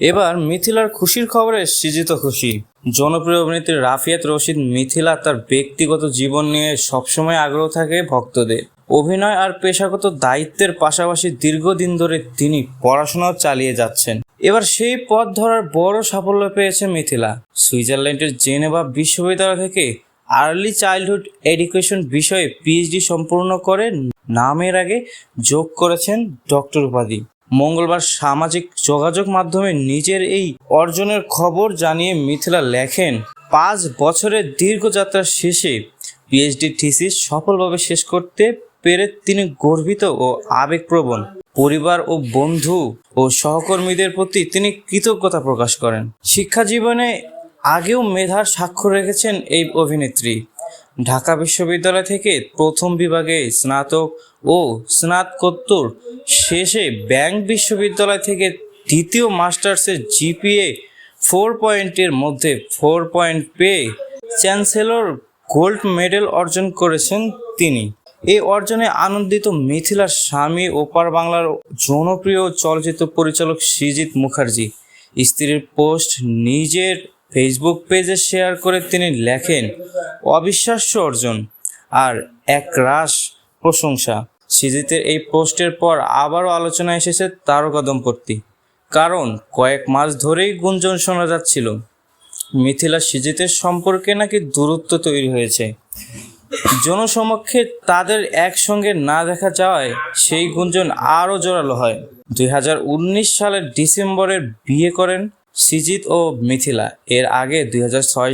এবার মিথিলার খুশির খবরে সৃজিত খুশি। জনপ্রিয় অভিনেত্রী রাফিয়াত রশিদ মিথিলা তার ব্যক্তিগত জীবন নিয়ে সবসময় আগ্রহ থাকে ভক্তদের। অভিনয় আর পেশাগত দায়িত্বের পাশাপাশি দীর্ঘদিন ধরে তিনি পড়াশোনাও চালিয়ে যাচ্ছেন। এবার সেই পথ ধরার বড় সাফল্য পেয়েছে মিথিলা। সুইজারল্যান্ডের জেনেভা বিশ্ববিদ্যালয় থেকে আর্লি চাইল্ডহুড এডুকেশন বিষয়ে পিএইচডি সম্পূর্ণ করে নামের আগে যোগ করেছেন ডক্টর উপাধি। মঙ্গলবার সামাজিক যোগাযোগ মাধ্যমে নিজের এই অর্জনের খবর জানিয়ে মিথিলা লেখেন, পাঁচ বছরের দীর্ঘ যাত্রা শেষে পিএইচডি থিসিস সফলভাবে শেষ করতে পেরে তিনি গর্বিত ও আবেগপ্রবণ। পরিবার ও বন্ধু ও সহকর্মীদের প্রতি তিনি কৃতজ্ঞতা প্রকাশ করেন। শিক্ষা জীবনে আগেও মেধার স্বাক্ষর রেখেছেন এই অভিনেত্রী। ঢাকা বিশ্ববিদ্যালয় থেকে প্রথম বিভাগে স্নাতক ও স্নাতকোত্তর শেষে ব্যাংক বিশ্ববিদ্যালয় থেকে দ্বিতীয় মাস্টার্সের জিপিএ ফোর পয়েন্টের মধ্যে ফোর পয়েন্ট পেয়ে চ্যান্সেলর গোল্ড মেডেল অর্জন করেছেন তিনি। এই অর্জনে আনন্দিত মিথিলার স্বামী ওপার বাংলার জনপ্রিয় চলচ্চিত্র পরিচালক সৃজিত মুখার্জি। স্ত্রীর পোস্ট নিজের ফেসবুক পেজে শেয়ার করে তিনি লেখেন, অবিশ্বাস্য অর্জন আর এক রাস প্রশংসা। সৃজিতের এই পোস্টের পর আবারও আলোচনা এসেছে তারকা দম্পতি কারণ কয়েক মাস ধরেই গুঞ্জন শোনা যাচ্ছিল, মিথিলা সৃজিতের সম্পর্কে নাকি দূরত্ব তৈরি হয়েছে। জনসমক্ষে তাদের একসঙ্গে না দেখা যাওয়ায় সেই গুঞ্জন আরও জোরালো হয়। দুই হাজার উনিশ সালের ডিসেম্বরের বিয়ে করেন সৃজিত ও মিথিলা। এর আগে দুই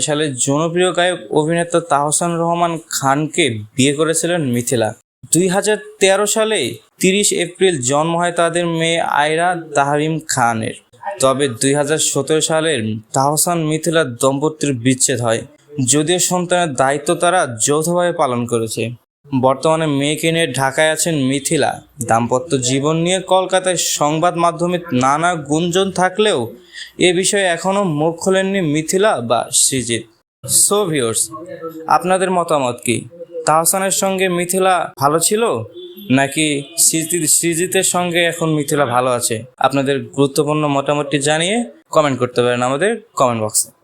সালে জনপ্রিয় গায়ক, অভিনেতা তাহসান রহমান খানকে বিয়ে করেছিলেন মিথিলা। দুই হাজার তেরো সালে তিরিশ এপ্রিল জন্ম হয় তাদের মেয়ে আয়রা তাহারিম খানের। তবে দুই হাজার সতেরো সালের তাহসান মিথিলা দম্পতির বিচ্ছেদ হয়। যদিও সন্তানের দায়িত্ব তারা যৌথভাবে পালন করেছে। বর্তমানে মেয়েকে নিয়ে ঢাকায় আছেন মিথিলা। দাম্পত্য জীবন নিয়ে কলকাতায় সংবাদ মাধ্যমে নানা গুঞ্জন থাকলেও এ বিষয়ে এখনও মুখ খোলেননি মিথিলা বা সৃজিত সো ভিউর্স আপনাদের মতামত কি? তাহসানের সঙ্গে মিথিলা ভালো ছিল? নাকি সৃজিত সৃজিতের সঙ্গে এখন মিথিলা ভালো আছে? আপনাদের গুরুত্বপূর্ণ মতামতটি জানিয়ে কমেন্ট করতে পারেন আমাদের কমেন্ট বক্সে